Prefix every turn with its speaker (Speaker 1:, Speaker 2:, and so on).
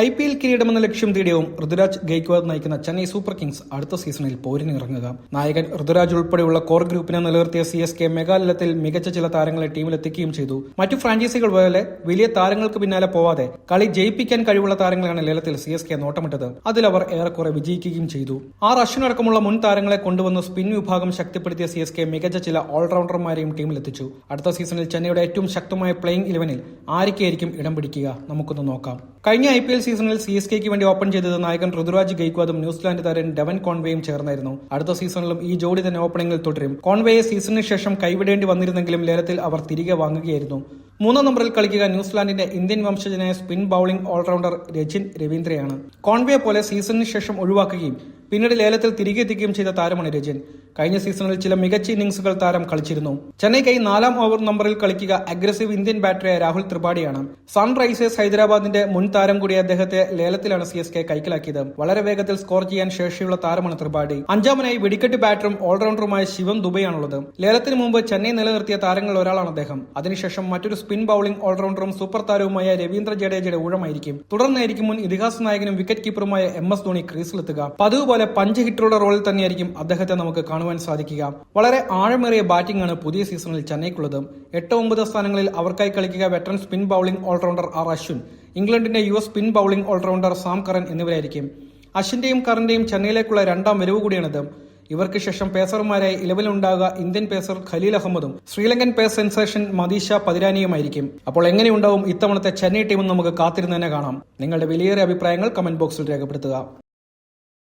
Speaker 1: I P L കിരീടമെന്ന ലക്ഷ്യം തേടിയവും ഋതുരാജ് ഗെയ്ക്വാദ് നയിക്കുന്ന Chennai super Kings അടുത്ത സീസണിൽ പോരിനിറങ്ങുക. നായകൻ ഋതുരാജ് ഉൾപ്പെടെയുള്ള കോർ ഗ്രൂപ്പിനെ നിലനിർത്തിയ സി എസ് കെ മെഗാലയത്തിൽ മികച്ച ചില താരങ്ങളെ ടീമിലെത്തിക്കുകയും ചെയ്തു. മറ്റു ഫ്രാഞ്ചൈസികൾ പോലെ വലിയ താരങ്ങൾക്ക് പിന്നാലെ പോവാതെ കളി ജയിപ്പിക്കാൻ കഴിവുള്ള താരങ്ങളാണ് ലേലത്തിൽ സി എസ് കെ നോട്ടമിട്ടത്. അതിൽ അവർ ഏറെക്കുറെ വിജയിക്കുകയും ചെയ്തു. ആർ അശ്വിനടക്കമുള്ള മുൻ താരങ്ങളെ കൊണ്ടുവന്ന് സ്പിൻ വിഭാഗം ശക്തിപ്പെടുത്തിയ സി എസ് കെ മികച്ച ചില ഓൾറൗണ്ടർമാരെയും ടീമിലെത്തിച്ചു അടുത്ത സീസണിൽ ചെന്നൈയുടെ ഏറ്റവും ശക്തമായ പ്ലേയിംഗ് ഇലവനിൽ ആരൊക്കെയായിരിക്കും ഇടം പിടിക്കുക? നമുക്കൊന്ന് നോക്കാം. കഴിഞ്ഞ ഐ പി എൽ സീസണിൽ സി എസ് കെക്ക് വേണ്ടി ഓപ്പൺ ചെയ്തത് നായകൻ ഋതുരാജ് ഗൈക്വാദും ന്യൂസിലാൻഡ് താരൻ ഡെവൻ കോൺവേയും ചേർന്നായിരുന്നു. അടുത്ത സീസണിലും ഈ ജോഡി തന്നെ ഓപ്പണിംഗിൽ തുടരും. കോൺവേയെ സീസണിന് ശേഷം കൈവിടേണ്ടി വന്നിരുന്നെങ്കിലും ലേലത്തിൽ അവർ തിരികെ വാങ്ങുകയായിരുന്നു. മൂന്നാം നമ്പറിൽ കളിക്കുക ന്യൂസിലാൻഡിന്റെ ഇന്ത്യൻ വംശജനായ spin bowling all rounder Rachin രവീന്ദ്രയാണ്. Conway പോലെ സീസണിന് ശേഷം ഒഴിവാക്കുകയും പിന്നീട് ലേലത്തിൽ തിരികെ എത്തിക്കുകയും ചെയ്ത താരമാണ് രജൻ. കഴിഞ്ഞ സീസണിൽ ചില മികച്ച ഇന്നിംഗ്സുകൾ താരം കളിച്ചിരുന്നു. ചെന്നൈക്കായി നാലാം ഓവർ നമ്പറിൽ കളിക്കുക അഗ്രസീവ് ഇന്ത്യൻ ബാറ്ററിയായ രാഹുൽ ത്രിപാഠിയാണ്. സൺറൈസേഴ്സ് ഹൈദരാബാദിന്റെ മുൻ താരം കൂടിയ അദ്ദേഹത്തെ ലേലത്തിലാണ് സി എസ് കെ കൈക്കലാക്കിയത്. വളരെ വേഗത്തിൽ സ്കോർ ചെയ്യാൻ ശേഷിയുള്ള താരമാണ് ത്രിപാഠി. അഞ്ചാമനായി വെടിക്കെട്ട് ബാറ്ററും ഓൾറൗണ്ടറുമായ ശിവം ദുബൈയാണുള്ളത്. ലേലത്തിന് മുമ്പ് ചെന്നൈ നിലനിർത്തിയ താരങ്ങളിൽ ഒരാളാണ് അദ്ദേഹം. അതിനുശേഷം മറ്റൊരു സ്പിൻ ബൌളിംഗ് ഓൾറൗണ്ടറും സൂപ്പർ താരവുമായ രവീന്ദ്ര ജഡേജയുടെ ഊഴമായിരിക്കും. തുടർന്നായിരിക്കും മുൻ ഇതിഹാസ നായകനും വിക്കറ്റ് കീപ്പറുമായ എം എസ് ധോണി ക്രീസിലെത്തുക. പതിവ് പോലെ പഞ്ച് ഹിറ്ററുടെ റോളിൽ തന്നെയായിരിക്കും അദ്ദേഹത്തെ നമുക്ക് കാണുവാൻ സാധിക്കുക. വളരെ ആഴമേറിയ ബാറ്റിംഗ് ആണ് പുതിയ സീസണിൽ ചെന്നൈക്കുള്ളത്. എട്ട് ഒമ്പത് സ്ഥാനങ്ങളിൽ അവർക്കായി കളിക്കുക veteran spin bowling all rounder R Ashwin. ഇംഗ്ലണ്ടിന്റെ U S spin bowling all rounder Sam Curran എന്നിവരായിരിക്കും. അശ്വിന്റെയും കറന്റെയും ചെന്നൈയിലേക്കുള്ള രണ്ടാം വരവ് കൂടിയാണിത്. ഇവർക്ക് ശേഷം പേസർമാരായി ഇലവിലുണ്ടാകുക Indian pacer Khaleel അഹമ്മദും Sri Lankan pace sensation Matheesha പതിരാനിയുമായിരിക്കും. അപ്പോൾ എങ്ങനെയുണ്ടാവും ഇത്തവണത്തെ ചെന്നൈ ടീം നമുക്ക് കാത്തിരുന്ന് തന്നെ കാണാം. നിങ്ങളുടെ വിലയേറിയ അഭിപ്രായങ്ങൾ കമന്റ് ബോക്സിൽ രേഖപ്പെടുത്തുക.